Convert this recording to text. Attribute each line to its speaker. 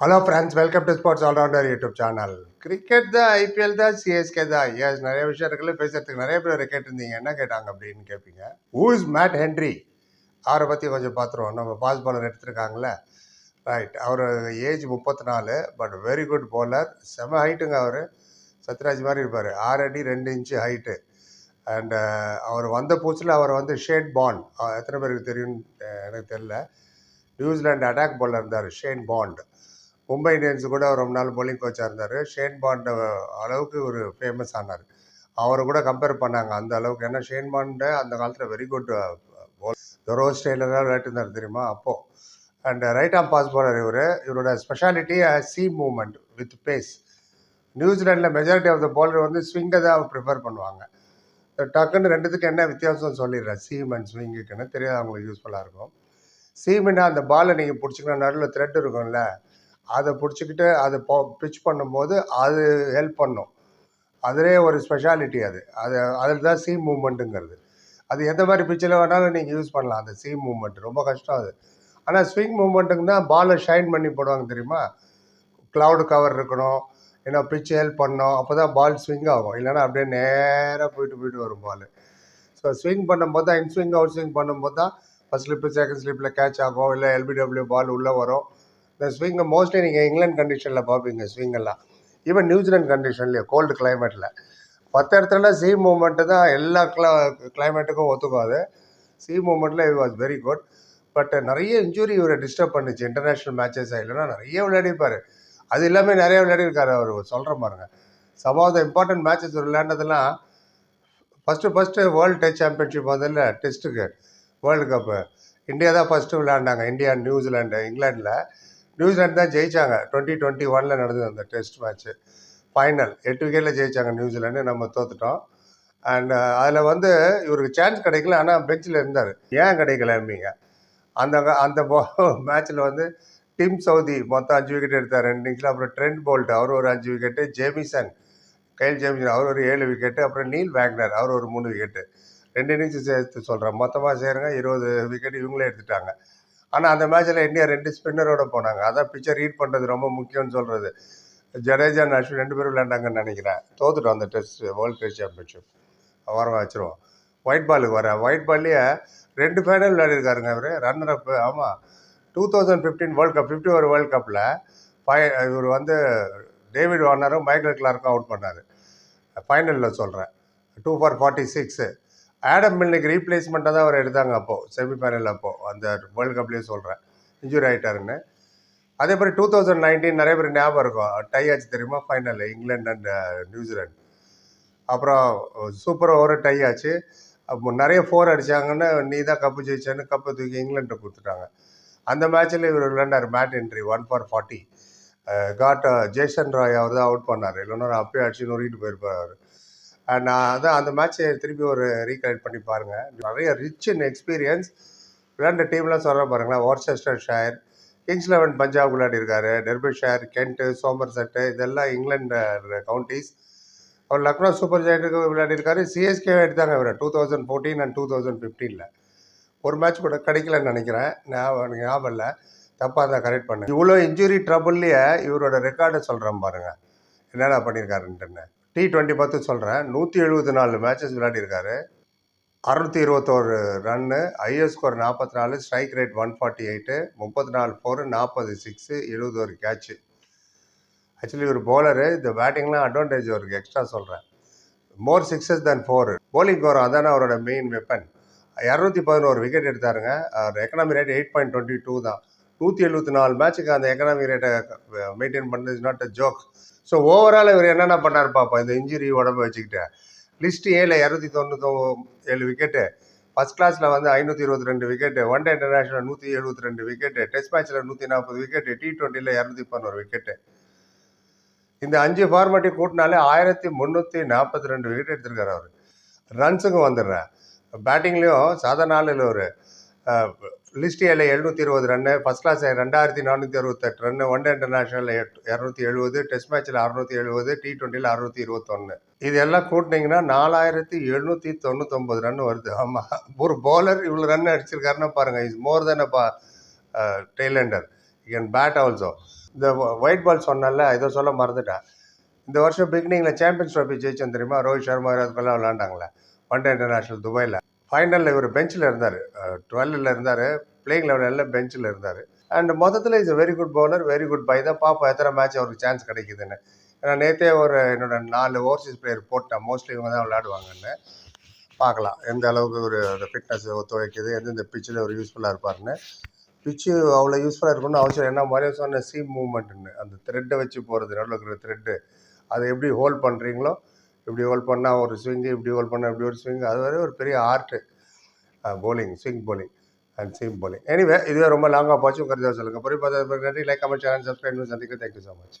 Speaker 1: Hello friends welcome to sports allrounder YouTube channel cricket தான் IPL தான் CSK தான் yes நிறைய விஷயம் இருக்குல்ல பேசுறதுக்கு நிறைய பேர் கேட்டிருந்தீங்க. என்ன கேட்டாங்க அப்படின்னு கேட்பீங்க ஹூ இஸ் மேட் ஹென்ரி அவரை பற்றி கொஞ்சம் பார்த்துருவோம். நம்ம பாஸ் பாலர் எடுத்துருக்காங்களே ரைட் அவர் ஏஜ் முப்பத்தி நாலு பட் வெரி குட் போலர் செம ஹைட்டுங்க அவர். சத்யராஜ் மாதிரி இருப்பார். ஆறு அடி ரெண்டு இன்ச்சு ஹைட்டு அண்ட் அவர் வந்த பூச்சில் அவர் வந்து ஷேட் பாண்ட் எத்தனை பேருக்கு தெரியும்னு எனக்கு தெரில நியூசிலாண்டு அட்டாக் bowler இருந்தார் ஷேன் பாண்ட் மும்பை இந்தியன்ஸ் கூட ரொம்ப நாள் போலிங் கோச்சாக இருந்தார். ஷேன் பாண்ட அளவுக்கு ஒரு ஃபேமஸ் ஆனார். அவரை கூட கம்பேர் பண்ணாங்க. அந்த அளவுக்கு ஏன்னா ஷேன் பாண்ட அந்த காலத்தில் uh, வெரி குட் ரோஸ் டெய்லராக விளையாட்டுருந்தார் தெரியுமா? அப்போது and right arm pace bowler இவர். இவரோட speciality seam movement with pace நியூசிலாண்டில் majority of the bowler வந்து ஸ்விங்கை தான் ப்ரிஃபர் பண்ணுவாங்க. டக்குன்னு ரெண்டுத்துக்கு என்ன வித்தியாசம் சொல்லிடுறேன். சீம் அண்ட் ஸ்விங்குக்குன்னு தெரியாது. அவங்களுக்கு யூஸ்ஃபுல்லாக இருக்கும். சீமின்னா அந்த பாலை நீங்கள் பிடிச்சிங்கன்னா நடுவில் த்ரெட் இருக்கும்ல. அதை பிடிச்சிக்கிட்டு அதை போ பிச் பண்ணும்போது அது ஹெல்ப் பண்ணும். அதிலே ஒரு ஸ்பெஷாலிட்டி அது. அது அதில் தான் சீம் மூமெண்ட்டுங்கிறது அது எந்த மாதிரி பிச்சில் வேணாலும் நீங்கள் யூஸ் பண்ணலாம். அந்த சீம் மூமெண்ட் ரொம்ப கஷ்டம் அது. ஆனால் ஸ்விங் மூமெண்ட்டுங்கன்னா தான் பாலை ஷைன் பண்ணி போடுவாங்க தெரியுமா? க்ளவுடு கவர் இருக்கணும். ஏன்னா பிச் ஹெல்ப் பண்ணணும் அப்போ தான் பால் ஸ்விங் ஆகும். இல்லைன்னா அப்படியே நேராக போயிட்டு போயிட்டு வரும் பால் ஸோ ஸ்விங் பண்ணும்போது தான் இன் ஸ்விங் அவுட் ஸ்விங் பண்ணும்போது தான் ஃபஸ்ட் ஸ்லிப்பு செகண்ட் ஸ்லிப்பில் கேட்ச் ஆகும். இல்லை எல்பிடபிள்யூ பால் உள்ளே வரும். இந்த ஸ்விங்கை மோஸ்ட்லி நீங்கள் இங்கிலாந்து கண்டிஷனில் பார்ப்பீங்க ஸ்விங்கெல்லாம் ஈவன் நியூசிலாந்து கண்டிஷன்லேயே கோல்டு கிளைமேட்டில் மற்ற இடத்துல சி மூமெண்ட்டு தான் எல்லா கிளா கிளைமேட்டுக்கும் ஒத்துக்கும் அது seam மூமெண்ட்டில் it was very good but நிறைய இன்ஜுரி இவரை டிஸ்டர்ப் பண்ணுச்சு இன்டர்நேஷ்னல் மேட்சஸ் இல்லைன்னா நிறைய விளையாடிப்பார். அது எல்லாமே நிறைய விளையாடிருக்காரு அவர். சொல்கிற பாருங்க. Some of the important matches விளையாண்டதெல்லாம் first first world test championship வந்ததில்ல டெஸ்ட்டுக்கு வேர்ல்டு கப்பு இந்தியா தான் ஃபஸ்ட்டு விளையாண்டாங்க. இந்தியா நியூசிலாண்டு இங்கிலாண்டில் நியூசிலாந்து தான் ஜெயிச்சாங்க. டுவெண்ட்டி டுவெண்ட்டி ஒனில் நடந்தது அந்த டெஸ்ட் மேட்ச்சு ஃபைனல் எட்டு விக்கெட்டில் ஜெயிச்சாங்க நியூசிலாண்டு நம்ம தோத்துட்டோம். அண்ட் uh, அதில் வந்து இவருக்கு சான்ஸ் கிடைக்கல. ஆனால் பெஞ்சில் இருந்தார். ஏன் கிடைக்கல மீங்க அந்த அந்த மேட்ச்சில் வந்து டிம் சவுதி மொத்தம் அஞ்சு விக்கெட் எடுத்தார். ரெண்டு இன்னிங்ஸில் அப்புறம் ட்ரெண்ட் போல்ட் அவர் ஒரு அஞ்சு விக்கெட்டு ஜேமிசன் கைல் ஜேமிசன் அவர் ஒரு ஏழு விக்கெட்டு அப்புறம் நீல் வேக்னர் அவர் ஒரு மூணு விக்கெட்டு ரெண்டு இன்னிங்ஸ் சேர்த்து சொல்கிறேன் மொத்தமாக சேருங்க. இருபது விக்கெட் இவங்களே எடுத்துட்டாங்க. ஆனால் அந்த மேட்ச்சில் இந்தியா ரெண்டு ஸ்பின்னரோட போனாங்க. அதான் பிக்சர் ரீட் பண்ணுறது ரொம்ப முக்கியம்னு சொல்கிறது ஜடேஜா அஸ்வின் ரெண்டு பேரும் விளையாண்டாங்கன்னு நினைக்கிறேன். தோத்துட்டோம் அந்த டெஸ்ட் வேர்ல்டு டெஸ்ட் சாம்பியன்ஷிப் வர வச்சிருவோம். ஒயிட் பாலுக்கு வர ஒயிட் பால்லையே ரெண்டு ஃபைனல் விளையாடிருக்காருங்க அவர் ரன்னர் அப் ஆமாம் two thousand fifteen world cup fifty ஒரு வேர்ல்ட் கப்பில் ஃபை இவர் வந்து டேவிட் வார்னரும் மைக்கேல் கிளார்க்கும் அவுட் பண்ணார். ஃபைனலில் சொல்கிறேன் two for forty six Adam மில்னுக்கு ரீப்ளேஸ்மெண்ட்டாக தான் அவர் எடுத்தாங்க அப்போது செமிஃபைனல் அப்போது அந்த வேர்ல்டு கப்லேயே சொல்கிறேன் இன்ஜுரி ஆகிட்டாருன்னு அதே மாதிரி டூ தௌசண்ட் நைன்டீன் நிறைய பேர் ஞாபகம் இருக்கும். டை ஆச்சு தெரியுமா? Final England and New Zealand அப்புறம் சூப்பர் ஓவர் டை ஆச்சு. அப்போ நிறைய ஃபோர் அடிச்சாங்கன்னு நீ தான் கப்பு ஜெயிச்சேன்னு கப்பை தூக்கி இங்கிலாண்டை கொடுத்துட்டாங்க. அந்த மேட்ச்சில் இவர் விளையாண்டார் mat entry one for forty got Jason Roy அவர் தான் அவுட் பண்ணார். இல்லைன்னா அப்பயே அடிச்சு நொறுக்கிட்டு போயிருப்பார் அவர். நான் அதான் அந்த மேட்ச்சை திருப்பி ஒரு ரீகலெக்ட் பண்ணி பாருங்கள் நிறைய ரிச் இன் எக்ஸ்பீரியன்ஸ் விளையாண்ட டீம்லாம் சொல்கிற பாருங்களேன். Worcestershire Kings Eleven Punjab விளையாடிருக்காரு Derbyshire Kent Somerset இதெல்லாம் இங்கிலாண்டு கவுண்டிஸ் அவர் லக்னோ சூப்பர் ஜெயிண்ட்டுக்கு விளையாடிருக்காரு சிஎஸ்கே எடுத்தாங்க இவர். Two thousand fourteen and two thousand ஃபிஃப்டீனில் ஒரு மேட்ச் கூட கிடைக்கலன்னு நினைக்கிறேன். ஞாபகம் எனக்கு ஞாபகம் இல்லை. தப்பாக தான் கரெக்ட் பண்ணேன். இவ்வளோ இன்ஜுரி ட்ரபுள்லேயே இவரோட ரெக்கார்டை சொல்கிறேன் பாருங்கள் என்னென்ன பண்ணியிருக்காருன்ட்டுன்னு டி டுவெண்ட்டி பார்த்து சொல்கிறேன் நூற்றி எழுபத்தி நாலு மேட்சஸ் விளையாடிருக்காரு. அறுநூற்றி இருபத்தோரு ரன்னு ஐஎஸ் ஸ்கோர் நாற்பத்தி நாலு strike rate one forty eight முப்பத்தி நாலு ஃபோரு நாற்பது சிக்ஸு எழுபது ஒரு கேட்ச்சு ஆக்சுவலி ஒரு போலரு இந்த பேட்டிங்லாம் அட்வான்டேஜ் அவருக்கு எக்ஸ்ட்ரா சொல்கிறேன் more sixes than four bowling வரும் அதானே அவரோட மெயின் வெப்பன் இரநூத்தி பதினோரு விக்கெட் எடுத்தாருங்க. அவர் economy rate eight point twenty two தான். நூற்றி எழுபத்தி நாலு மேட்ச்சுக்கு அந்த எக்கனாமி ரேட்டை மெயின்டைன் பண்ணது is not a joke so overall இவர் என்னென்ன பண்ணார் பார்ப்போம் இந்த இன்ஜுரி உடம்பு வச்சுக்கிட்டு. லிஸ்ட் ஏழு இரநூத்தி தொண்ணூத்தோ ஏழு விக்கெட்டு ஃபஸ்ட் கிளாஸில் வந்து ஐநூற்றி இருபத்தி ரெண்டு விக்கெட்டு ஒன் டே இன்டர்நேஷனல் நூற்றி எழுபத்தி ரெண்டு விக்கெட்டு டெஸ்ட் மேட்ச்சில் நூற்றி நாற்பது விக்கெட்டு டி ட்வெண்ட்டியில் இரநூத்தி பதினோரு விக்கெட்டு இந்த அஞ்சு ஃபார்மேட்டையும் கூட்டினாலே ஆயிரத்தி முந்நூற்றி நாற்பத்தி ரெண்டு விக்கெட் எடுத்திருக்காரு அவர். ரன்ஸுக்கும் வந்துடுறேன் பேட்டிங்லேயும் சாதாரண ஆளில் ஒரு லிஸ்ட் எழுநூற்றி இருபது ரன்னு ஃபஸ்ட் கிளாஸ் ரெண்டாயிரத்தி நானூற்றி அறுபத்தெட்டு ரன்னு ஒன் டே இன்டர்நேஷனல் இரநூத்தி எழுபது டெஸ்ட் மேட்ச்சில் அறுநூற்றி எழுபது டி டுவெண்ட்டியில் அறுநூற்றி இருபத்தொன்று இது எல்லாம் கூட்டினீங்கன்னா நாலாயிரத்தி எழுநூற்றி தொண்ணூத்தொம்பது ரன் வருது. ஆமாம் ஒரு பவுலர் இவ்வளோ ரன் அடிச்சிருக்காருன்னா பாருங்கள் இஸ் மோர் தென் அப்பா டெய்லண்டர் கேன் பேட் ஆல்சோ இந்த ஒயிட் பால் சொன்னால இதை சொல்ல மறந்துட்டேன். இந்த வருஷம் பிகினிங்கில் சாம்பியன்ஸ் ட்ராஃபி ஜெயிச்சோம் தெரியுமா? ரோஹித் சர்மா விராட்கெல்லாம் விளாண்டாங்களே ஒன் டே இன்டர்நேஷ்னல் துபாயில். ஃபைனலில் இவர் பெஞ்சில் இருந்தார். டுவெல்லில் இருந்தார். பிளேயிங் லெவலில் பெஞ்சில் இருந்தார். அண்ட் மொத்தத்தில் is very good bowler very good by தான் பார்ப்போம் எத்தனை மேட்ச் அவருக்கு சான்ஸ் கிடைக்குதுன்னு. ஏன்னா நேற்றே ஒரு என்னோட நாலு ஓவர்சீஸ் பிளேயர் போட்டேன் மோஸ்ட்லி இவங்க தான் விளையாடுவாங்கன்னு பார்க்கலாம். எந்த அளவுக்கு ஒரு ஃபிட்னஸ் ஒத்துழைக்குது எந்தெந்த பிச்சில் ஒரு யூஸ்ஃபுல்லாக இருப்பாருன்னு. பிச்சு அவ்வளோ யூஸ்ஃபுல்லாக இருக்கணும்னு அவசியம் என்ன மாதிரியே சொன்ன சீம் மூவ்மெண்ட்டுன்னு அந்த த்ரெட்டை வச்சு போகிறது நடுவில் இருக்கிற த்ரெட்டு அதை எப்படி ஹோல்ட் பண்ணுறீங்களோ இப்படி ஹோல் பண்ணால் ஒரு ஸ்விங்கு இப்படி ஹோல் பண்ணால் இப்படி ஒரு ஸ்விங் அது வரை ஒரு பெரிய art bowling swing bowling and seam bowling anyway இதுவே ரொம்ப லாங்காக போச்சு. கருதாக சொல்லுங்கள் பொறி பார்த்ததுக்கு நன்றி. லைக் கமெண்ட் சேனல் சப்ஸ்கிரைப் சந்திக்க தேங்க்யூ ஸோ மச்